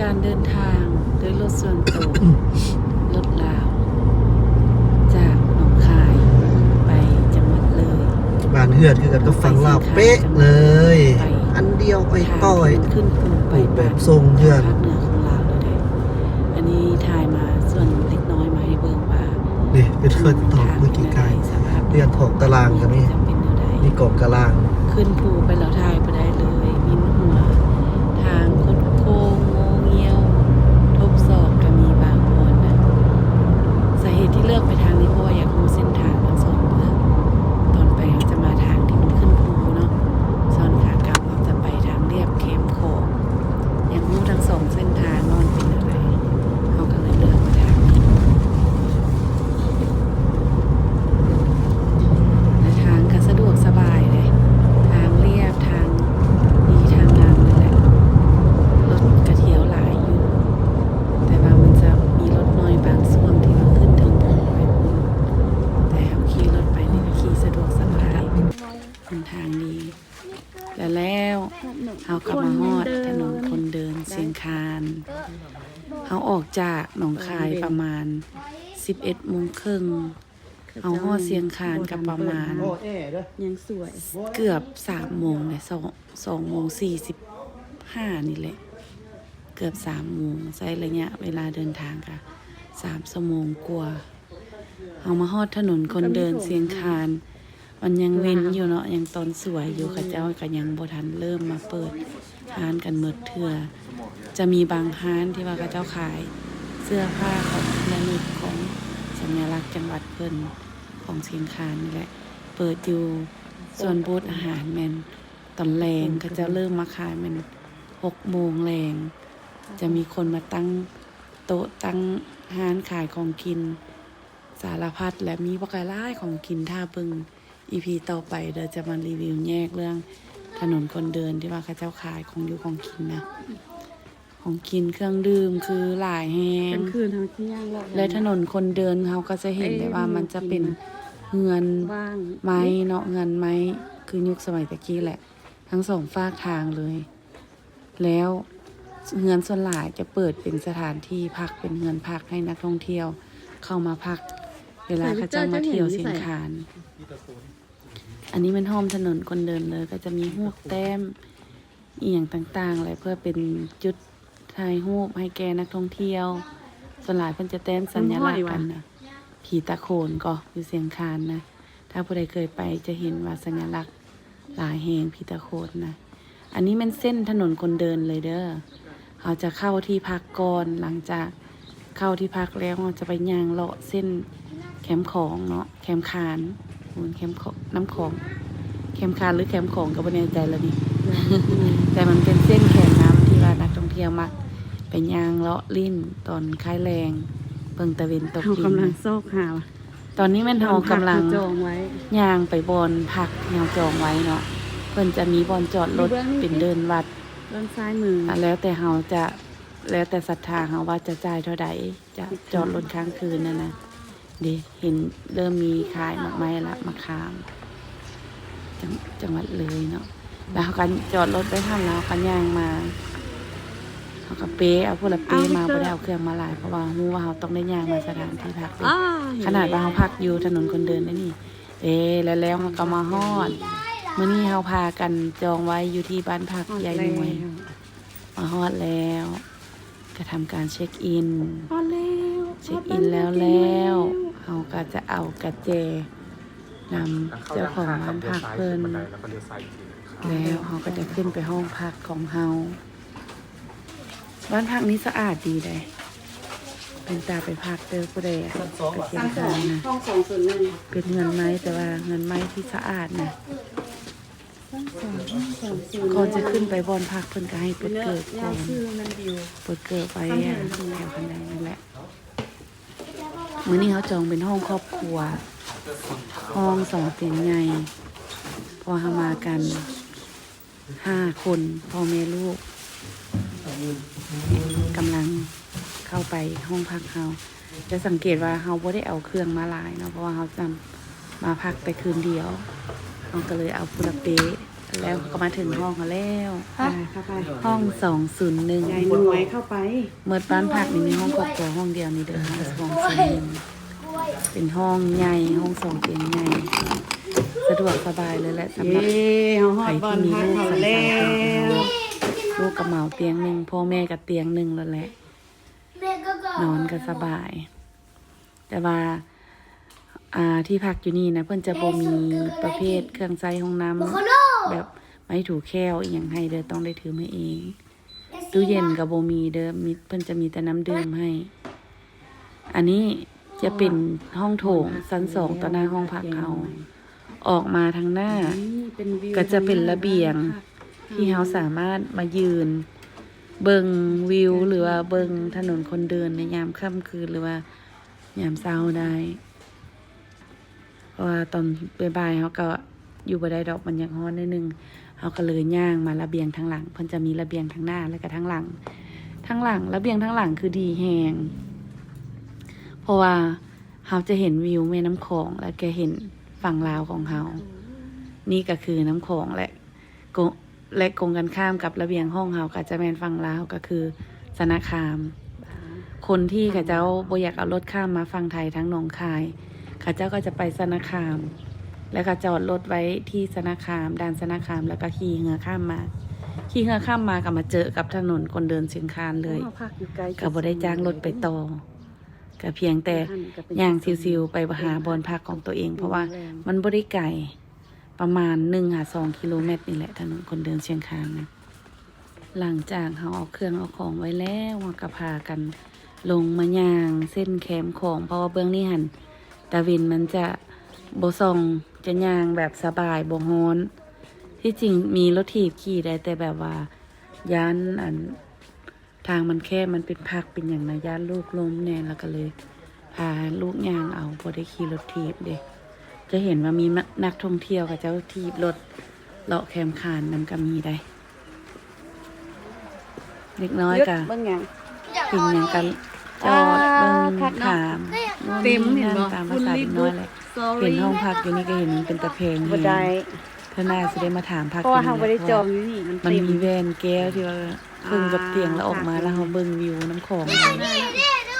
การเดินทางด้วยรถส่วนตัวรถลาว จากหนองคายไปจังหวัดเลยบ้านเฮือดคือกันก็ฟังเล่าวเป๊ะเลย อันเดียวไปทางต่อยที่มันขึ้นภูไปรูปแบบทรงเฮือนภาคเหนือของลาวเลยเด้อันนี้ถ่ายมาส่วนเล็กน้อยมาให้เบิ่งว่านี่เป็นเพื่อนตอบเมื่อกี้กายสภาพเรียนถอกตารางกันนี่จะเป็นแนวใดนี่กรอบตาราง ขึ้นภูไปแล้วถ่ายไปได้เลยมินหัว ทางคดโค้งโงเงียว ทบศอกก็มีบางคนนะสาเหตุที่เลือกไปทางนี้เพราะว่าอยากรู้เส้นทางทั้งสองเมืองตอนไปเราจะมาทางที่มันขึ้นภูเนาะส่วนขากลับเราจะไปทางเรียบเข้มโขงอยากรู้ทั้งสองเส้นทางนอนเป็นอะไรเขาก็เลยเลือกมาทางนี้และทางก็สะดวกสบายเลย ทางเรียบทางดีทางงามเลยแหละ รถกระเที่ยวหลายอยู่ แต่ว่ามันจะมีรถน้อยบางส่วนที่เราขึ้นถึงภูไปพุ่นแต่เอาขี่รถไปนี่ก็ขี่สะดวกสบายหนทางดี แล้วแล้วเขาก็มาฮอดถนนคนเดินเสียงคานเขา ออกจากหนองคายประมาณ 11โมงครึ่งเอาฮอดเสียงคานกับประมาณ ยังสวย เกือบสามโมงเลยสองสองโมงสี่สิบห้านี่แหละ เกือบสามโมงใช้ระยะเวลาเดินทางค่ะสามชั่วโมงกว่าเอามาฮอดถนนคนเดินเสียงคาน มันยังเว้นอยู่เนาะยังตอนสวยอยู่ค่ะเจ้าก็ยังบ่ทันเริ่มมาเปิดร้านกันเมิดเถื่อ จะมีบางร้านที่ว่าเขาเจ้าขายเสื้อผ้าของที่ระลึกของสัญลักษณ์จังหวัดเพิ่นของเชียงคานนี่แหละ เปิดอยู่ส่วนบูธอาหารแมนตอนแรงก็จะเริ่มมาขายแมนหกโมงแรง จะมีคนมาตั้งโต๊ะตั้งห้านขายของกิน สารพัดและมีปกไล่ของกินท่าบิงอีพีต่อไปเดี๋ยวจะมารีวิวแยกเรื่องถนนคนเดินที่ว่าเขาเจ้าขายของอยู่ของกินนะ ของกินเครื่องดื่มคือหลายแหกงลางคืนทางเที่ยงเราและถนนคนเดินเขาก็จะเห็นได้ว่ามันจะเป็นเฮือนว่างไม้เนาะเงินไม้คือยุคสมัยตะกี้แหละ ทั้งสองฝากทางเลย แล้วเฮือนส่วนหลายจะเปิดเป็นสถานที่พักเป็นเฮือนพักให้นักท่องเที่ยว เข้ามาพัก เวลาเขาจะมาเที่ยวเสียงคาน อันนี้เป็นห้อมถนนคนเดินเลย ก็จะมีหวกแต้มอียงต่างๆอะไรเพื่อเป็นจุด ถ่ายรูปให้แกนักท่องเที่ยวส่วนหลายเพิ่นจะแต้มสัญลักษณ์กันนะผีตะโขนก็อยู่เสียงคานนะ ถ้าผู้ใดเคยไปจะเห็นว่าสัญลักษณ์หลายแหงผีตะโขนนะ อันนี้มันเส้นถนนคนเดินเลยเด้อเขาจะเข้าที่พักก่อนหลังจากเข้าที่พักแล้วเราจะไปย่างเลาะเส้นแคมป์ของเนาะแคมป์คานบนแคมป์ของน้ำของแคมป์คานหรือแคมป์ของก็ไม่แน่ใจแล้วนี่แต่มันเป็นเส้นแขนน้ำที่ว่านักท่องเที่ยวมัก ไปย่างเลาะลิ้นตอนคลายแรงเบิ่งตะเวนตกเขาดินกำลังนะโซกหาตอนนี้แมันเฮากำลังเขาจองไว้ย่างไปบอนพักแนวจองไว้เนาะเพิ่นจะมีบอนจอดรถมีเบื้องนี้เป็นเดินวัดด้านซ้ายมืออะแล้วแต่เฮาจะแล้วแต่ศรัทธาเฮาว่าจะจ่ายเท่าใดจะจอดรถค้างคืนนั่นนะเดีเห็นเริ่มมีขายมากไม้ละมะขามจังจังหวัดเลยเนาะแล้วเขากันจอดรถไปทำแล้วกันย่างมา เขาก็เป๊เอาพวกละเป๊มาบ่ได้เอาเครื่องมาหลายเพราะว่าฮู้ว่าเฮาต้องได้ย่างมาสถานที่พักเด้อ้าขนาดว่าเราพักอยู่ถนนคนเดินได้นี่ เอ๊ะแล้วแล้วเขาก็มาฮอดมื่อนี้เราพากันจองไว้อยู่ที่บ้านพักยายหน่วยมาฮอดแล้วก็ทำการเช็คอินพอแล้วเช็คอินแล้วแล้วเขาก็จะเอากระเจนำเจ้าของบ้านพักเพิ่นแล้วก็เลี้ยวซ้ายอีกทีหนึ่งครับแล้วเขาก็จะขึ้นไปห้องพักของเฮา บ้านพักนี้สะอาดดีเลย เป็นตาไปพักเจอผู้ใดอะกระเทียมทานนะ ห้องสองส่วนหนึ่งเป็นเงินไม้แต่ว่าเงินไม้ที่สะอาดนะสองห้องสองส่วนก่อนจะขึ้นไปบอนพักเพิ่นก็ให้เปิดเกิดก่อนชื่อมันดิวเปิดเกิดไว้ข้างในอะแถวข้างในนั่นแหละมื้อนี้เขาจองเป็นห้องครอบครัว ห้องสองเตียงใหญ่พอเขามากันห้าคนพ่อแม่ลูก กำลังเข้าไปห้องพักเขาจะสังเกตว่าเขาไ่ได้เอาเครื่องมาหลายเนาะเพราะว่าเขาจำมาพักแต่คืนเดียวเขาก็เลยเอาฟุลเปแล้วก็มาถึงห้องเขาแล้วไปเข้าไปห้องสองศูนย์หนึ่งยายหน่วยเข้าไปเมื่อบ้านพักนี่มีห้องครอบครัวห้องเดียวนี่เด้อห้องสองศูนย์หนึ่งเป็นห้องใหญ่ห้องสองเตียงใหญ่สะดวกสบายเลยแหละสำหรับเย้เฮาฮอดบอลพักเขาแล้ว ลูกกระเหมาเตียงหนึ่งพ่อแม่กับเตียงหนึ่งแล้วแหละ นอนก็สบาย แต่ว่าอ่าที่พักอยู่นี่นะเพื่อนจะบ่มีประเภทเครื่องใช้ห้องน้ำแบบไม่ถูแค้วอหย่างให้เด้อต้องได้ถือมาเองตู้เย็นกับโบมีเด้อมีเพื่อนจะมีแต่น้ำดื่มให้ อันนี้จะเป็นห้องโถงชั้นสองต่อหน้าห้องพักเขาออกมาทางหน้านี่เป็นวิวก็จะเป็นระเบียง ที่เขาสามารถมายืน เบิงวิว หรือว่าเบิงถนนคนเดินในยามค่ำคืนหรือว่ายามเช้าได้เพราะว่าตอนบ่ายๆเขาก็อยู่บ่ได้ดอกมันยังฮ้อนนิดนึงเขาก็เลยย่างมาระเบียงทางหลังเพิ่นจะมีระเบียงทางหน้าแล้วก็ทางหลังทางหลังระเบียงทางหลังคือดีแฮงเพราะว่าเขาจะเห็นวิวแม่น้ำโขงและแกเห็นฝั่งลาวของเขานี่ก็คือน้ำโขงและกง และกงกันข้ามกับระเบียงห้องเฮาก็จะแมนฝั่งลาวก็คือสนาคาม คนที่เขาเจ้าบ่อยากเอารถข้ามมาฝั่งไทยทั้งหนองคายเขาเจ้าก็จะไปสนาคาม แล้วก็จอดรถไว้ที่สนาคามด่านสนาคามแล้วก็ขี่เรือข้ามมาขี่เรือข้ามมากับมาเจอกับถนนคนเดินเชียงคานเลยเฮาพักอยู่ไกลก็บ่ได้จ้างรถไปต่อก็เพียงแต่ย่างซิวๆไปหาบอนพักของตัวเอง เพราะว่ามันบ่ได้ไกล ประมาณหนึ่งหาสองกิโลเมตรนี่แหละถนนคนเดินเชียงคานนะหลังจากเขาเอาเครื่องเอาของไว้แล้วเราก็พากัน ลงมายางเส้นแคมของเพราะว่าเบื้องนี้หันตาวินมันจะโบซองจะยางแบบสบายโบฮ้อนที่จริงมีรถถีบขี่ได้แต่แบบว่าย้านอันทางมันแคบมันเป็นพักเป็นอย่างนะย่านลูกล้มแน่แล้วก็เลยพาลูกยางเอาพอได้ขี่รถถีบเด็ก จะเห็นว่ามีนักท่องเที่ยวกับเจ้าถีบรถเลาะแคมคานนำก็มีได้เด็กน้อยกะเบิ่งหยังกินอย่างกันจอดเบิ่งพักเนาะถามเต็มเห็นบ่ตามภาษาเด็กน้อยแหละเห็นห้องพักอยู่นี่ก็เห็นมันเป็นตะเพงบ่ได้เธอน่าจะได้มาถามพักเพราะว่าอยู่เฮาบ่ได้นี่จแหอละงอยู่นี่มันมันเต็มมีแวนแก้วที่ว่าเพิ่งกับเตียงแล้วออกมาแล้วเขาเบิ่งวิวน้ำของ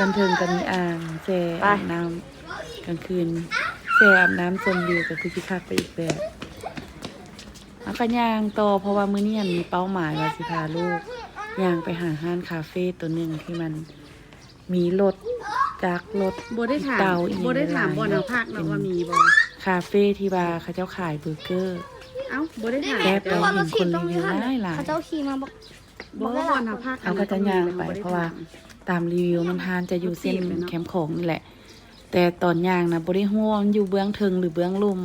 บันเทิงกันมีอ่างแช่อาบน้ำกลางคืน แช่อาบน้ำชมวิวก็คือที่คักไปอีกแบบแล้วก็ย่างต่อเพราะว่ามื้อนี้อันมีเป้าหมายว่าสิพาลูกย่างไปหาห้านคาเฟ่ตัวหนึ่งที่มันมีรถจากรถบ่ได้ถามเตาอีกบ่ได้ถามบ่หลายๆเนาะพักเนาะว่ามีบ่คาเฟ่ที่ว่าเขาเจ้าขายเบอร์เกอร์เอ้าบ่ได้ถามแกไปเห็นคนรีวิวหลายหลายเขาเจ้าขี่มาบอกบ่บ่เนาะพักเขาก็จะย่างไปเพราะว่าตามรีวิวมันทานจะอยู่เส้นรถถีบเลยเนอะแคมป์ของนี่แหละ แต่ตอนย่างนะบริหัวามันอยู่เบื้องเทิงหรือเบื้องลุ่ม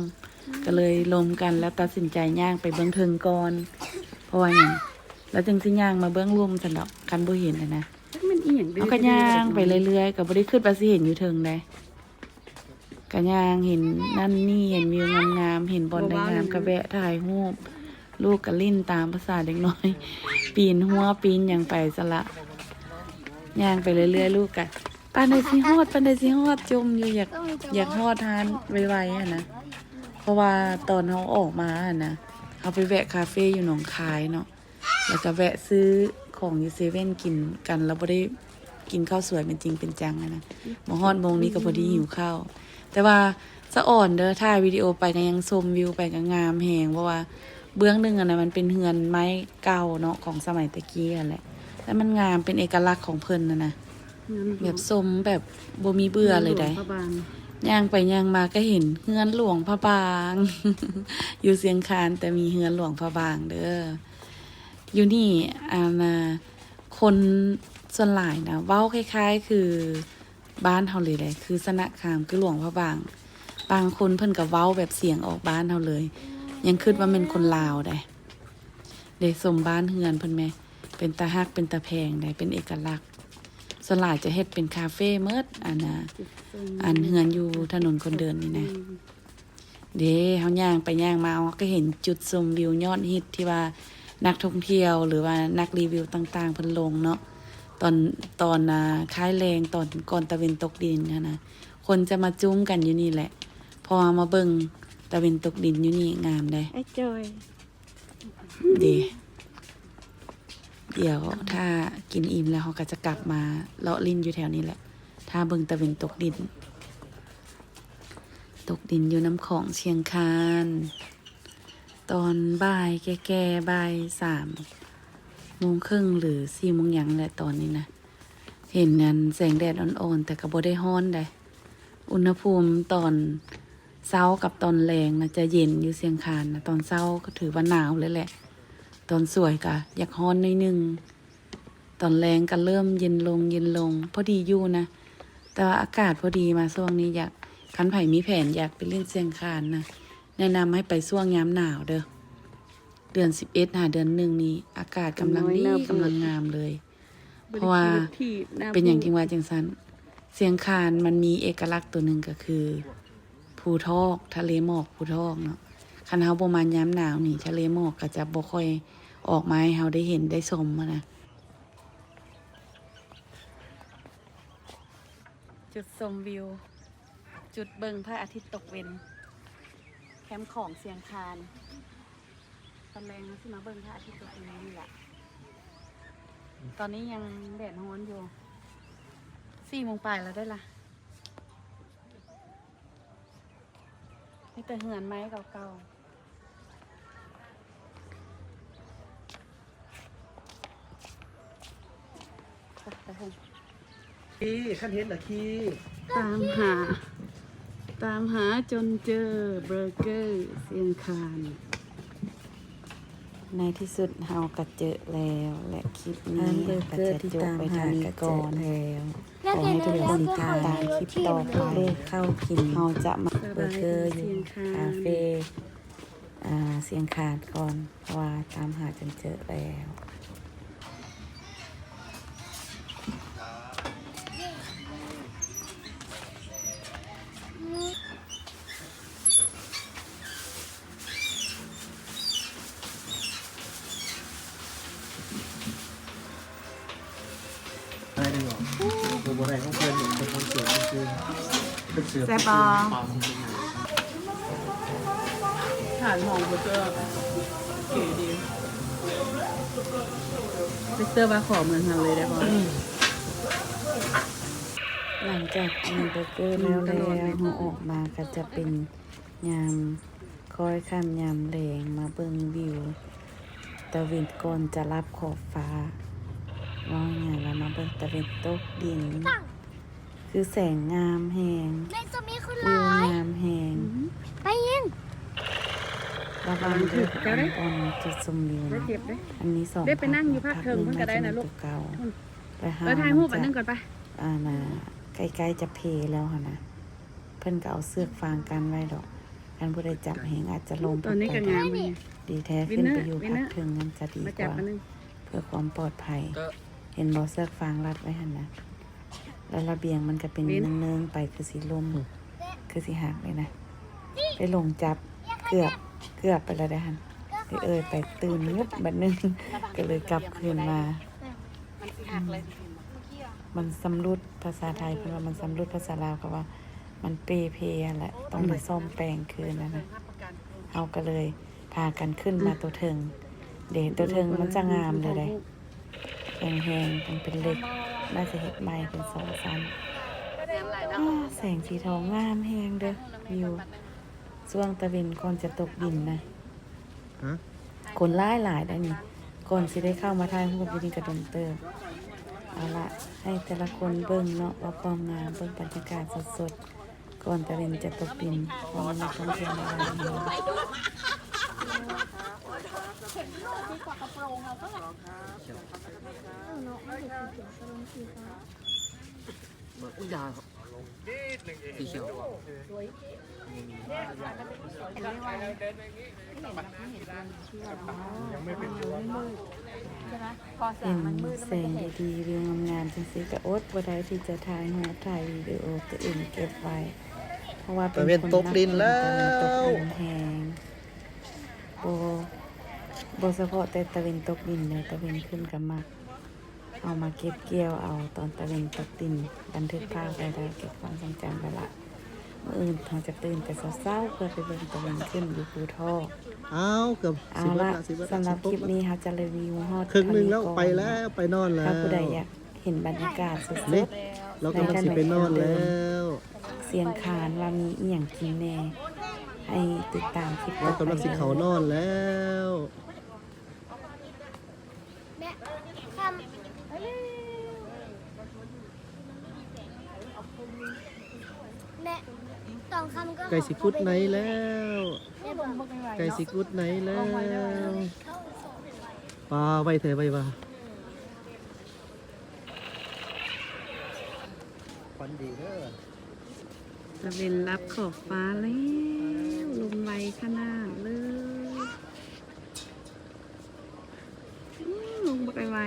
ก็เลยลมกันแล้วตัดสินใจย่างไปเบื้องเทิงก่อน เพราะว่าอย่างแล้วจึงสิย่างมาเบื้องลุ่มสันดอกกันบ่เห็นนะนะมันอีหยังดื้เอาก็ย่างไปเรื่อยๆกับบริขึ้นไปสิเห็นอยู่เทิงเลยก็ย่างเห็นนั่นนี่เห็นวิวงามๆเห็นบอลงามๆก็แวะถ่ายรูปลูกก็ลิ้นตามภาษาเด็กน้อย ปีนหัวปีนอย่างไปสละย่างไปเรื่อยๆ ลูกกะ ปานใดสิฮอดปานใดสิฮอดจมอยู่อยากอยากฮอดทานไวๆอะนะเพราะว่าตอนเขาออกมาอะนะเขาไปแวะคาเฟ่อยู่หนองคายเนาะแล้วก็แวะซื้อของยูเซเว่นกินกันแล้วบ่ได้กินข้าวสวยเป็นจริงเป็นจังอะนะมาฮอดมงนี้ก็พอดีหิวข้าวแต่ว่าสะอ่อนเด้อถ่ายวิดีโอไปก็ยังชมวิวไปก็งามแหงเพราะว่าเบื้องหนึ่งอะนะมันเป็นเฮือนไม้เก่าเนาะของสมัยตะกี้อะแหละแล้วมันงามเป็นเอกลักษณ์ของเพิ่นนะนะ แบบสมแบบบ่มีเบื่อเลยได้พระบางย่างไปย่างมาก็เห็นเฮือนหลวงพระบาง อยู่เสียงคานแต่มีเฮือนหลวงพระบางเด้ออยู่นี่อานาคนส่วนหลายนะเว้าคล้าย ๆ คือบ้านเฮาเลยแหละคือสนะคามคือหลวงพระบาง บางคนเพิ่นก็เว้าแบบเสียงออกบ้านเฮาเลย ยังคิดว่าเป็นคนลาวได้เดสมบ้านเฮือนเพิ่นแหมเป็นตาฮักเป็นตาแพงได้เป็นเอกลักษณ์ ส่วนหลายจะเฮ็ดเป็นคาเฟ่เมิดอันน่ะอันเฮือนอยู่ถนนคนเดินนี่นะเด้เฮาย่างไปย่างมาเราก็เห็นจุดชมวิวยอดฮิตที่ว่านักท่องเที่ยวหรือว่านักรีวิวต่าง ๆ เพิ่นลงเนาะตอนตอนน่ะคล้ายแรงตอนก่อนตะเวนตกดินนะนะคนจะมาจุ้มกันอยู่นี่แหละ พอมาเบิ่งตะเวนตกดินอยู่นี่งามได้ไอ้จอยดี เดี๋ยวถ้ากินอิ่มแล้วเขาก็จะกลับมาเลาะลิ้นอยู่แถวนี้แหละ ถ้าเบิงตะเวนตกดิน ตกดินอยู่น้ำของเชียงคาน ตอนบ่ายแก่ๆบ่ายสามโมงครึ่งหรือสี่โมงยังแหละตอนนี้นะ เห็นนันแสงแดดอ่อนๆ แต่ก็บ่ได้ฮ้อนได้ อุณหภูมิตอนเช้ากับตอนแรงนะจะเย็นอยู่เชียงคานนะตอนเช้าก็ถือว่าหนาวเลยแหละ ตอนสวยก็อยากฮ้อนหนิดนึง ตอนแรงก็เริ่มเย็นลงเย็นลง พอดีอยู่นะ แต่ว่าอากาศพอดีมาช่วงนี้อยากคันไผ่มีแผนอยากไปเล่นเชียงคานนะ แนะนำให้ไปช่วงยามหนาวเด้อ เดือนสิบเอ็ดหาเดือนหนึ่งนี้ อากาศกำลังดีกำลังงามเลย เพราะว่าที่หน้เป็นอย่างจริงว่าจังสันเสียงคานมันมีเอกลักษณ์ตัวหนึ่งก็คือ ภูทอก ทะเลหมอกภูทอกเนาะ คันเฮาประมาณยามหนาวนี่ทะเลหมอกก็จะบ่ค่อยออกมาให้เฮาได้เห็นได้ชมนะจุดชมวิว จุดเบิงพระอาทิตย์ตกเวนแคมป์ของเสียงคานตอนแรงที่มาเบิงพระอาทิตย์ตกเวนนี่แหละตอนนี้ยังแดดร้อนอยู่สี่โมงปลายแล้วได้ละมีแต่เหือนไม้เก่าๆไปไปเถอะ ขี้ขั้นเห็นเหรอขี้ตามหา ตามหาจนเจอเบอร์เกอร์เซียงคานในที่สุดเฮาก็เจอแล้ว และคลิปนี้ร้านเบอร์เกอร์ก็ที่จะจบตามไปหาเท่านี้ก็ก่อนเจอแล้วขอให้ทุกคนติดตามคลิปต่อไปเลขเข้ากินเฮาจะมาสเบอร์เกอร์อยู่เซียงคาคานเฟ่อ่าเสียงขาดก่อนเพราะว่าตามหาจนเจอแล้ว ป็นเสือแซ่บปอฐานมองเบอร์เกอร์เก๋ดีเบอร์เกอร์ว่าขอเมือนกันเลยได้ปะหลังจากกินเบอร์เกอร์แล้วแล้วเราออกมาก็จะเป็นยามคอยข้ามยามแรงมาเบิ่งวิวตะเวนก่อนจะรับขอบฟ้าว่าไงเรามาเบิ่งตะเวนตกดิน คือแสงงามแหงในจะมีคนวิวร้ายงามแหงไปยิงระวังเด้ออันบนจุดชมวิวได้นะเจ็บได้ อันนี้สองได้ไปนั่งอยู่ภาคเทิงเพิ่นก็ได้นะลูกเก่าไปหาเออถ่ายรูปอันนึงก่อนไปอ่านะใกล้ๆจะเพแล้วค่ะนะเพิ่นก็เอาเสือกฟางกันไว้ดอกกันผู้ใดจับแหงอาจจะลงตอนนี้ก็งามเลย ดีแท้วิขึ้นนเนอร์ไปอยู่วินเนพัอกร์เทิงนั้นจะดีมากจับว่า อันนึง เพื่อความปลอดภัยเห็นบอเสือกฟางรัดไว้หันนะ แล้วระเบียงมันก็เป็นเนืองๆไปคือสีลมคือสีหักเลยนะ ไปลงจับเกือบเกือบไปแล้วได้หันไปเอ่ยไปตื่นงึบบัดนึงก็เลยกลับคืนมา มันสำรุดภาษาไทยเพราะว่ามันสำรุดภาษาลาวก็ว่า มันเปเพแหละต้องไปซ่อมแปลงคืนนะนะเอาก็เลยพากันขึ้นมาตัวเทิง เดี๋ยวตัวเทิงมันจะงามเลยเลยแหงๆมันเป็นเหล็ก น่าจะเห็ดใหม่เป็นสองชั้นอ้าแสงสีทองงามแหงเด้อวิวช่วงตะเวนก่อนจะตกดินนะฮะคนหลายหลายๆได้นี่ก่อนสิได้เข้ามาถ่ายรูปอยู่นี่กระดนเติมเอาละให้แต่ละคนเบิ่งเนาะว่าความงามเบิ่งบรรยากาศสดๆก่อนตะเวนจะตกดินเพราะมันมีท่องเที่ยวมาหลายเมืองอุ้ยยาสีเขียวเห็นแสงดีๆวิวงามๆจังซี่ก็อดบ่ได้ที่จะถ่ายรูปถ่ายวิดีโอตัวเองเก็บไว้ เพราะว่าเป็นตะเวนตกดินแล้วตะเวนตกดินแหง บ่บ่เฉพาะแต่ตะเวนตกดินเลยตะเวนขึ้นก็มักเอามาเก็บเกี่ยวเอาตอนตะเวนตกดิน บันทึกภาพไว้แล้วเก็บความทรงจำไว้ละมื่ออื่นเราจะตื่นแต่เศร้าๆเพื่อไปเบิ่งตะวันขึ้นอยู่ภูทอกเอาเกือบเอาสิบละละสิบละสำหรับสิคลิปนี้เราจะรีวิวฮอดครึ่งหนึ่งแล้วเท่าไปแล้วไปนอนแล้ถ้าวผู้ใดอยากเห็นบรรยากาศสนี่ดเรากำลังสิไปนอนแล้วๆเสียงคานว่ามีอีหยังกินแน่ให้ติดตามคลิปเรากำลังสิเขานอนแล้ว แม่คำเอาเร็ว แม่ตองคำก็ไก่สิกุดไหนแล้วแม่บอกไก่สิกุดไหนแล้วเข้าสองปลาไปเถอะไปปลาฟันดีเด้อตะเวนรับขอบฟ้าแล้วลงไวขนาดเลยอื้อลงไปไว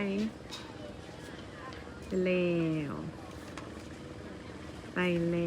ไปแล้ว ไปแล้วไปแล้ว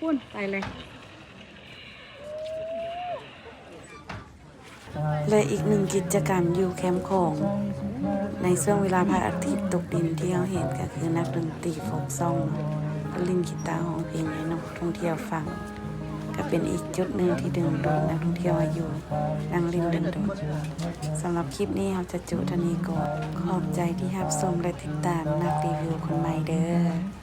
พุ่นไปเลย และอีกหนึ่งกิจกรรมอยู่แคมป์ของ ในช่วงเวลาพระอาทิตย์ตกดินที่เราเห็นก็คือนักดนตรีโฟกซองก็เล่นกีตาร์ร้องเพลงให้นักท่องเที่ยวฟัง ก็เป็นอีกจุดหนึ่งที่ดึงดูดนักท่องเที่ยวมาอยู่นั่งริมเดินดูดสำหรับคลิปนี้เราจะจุทนีก่อนขอบใจที่รับชมและติดตามนักรีวิวคนใหม่เด้อ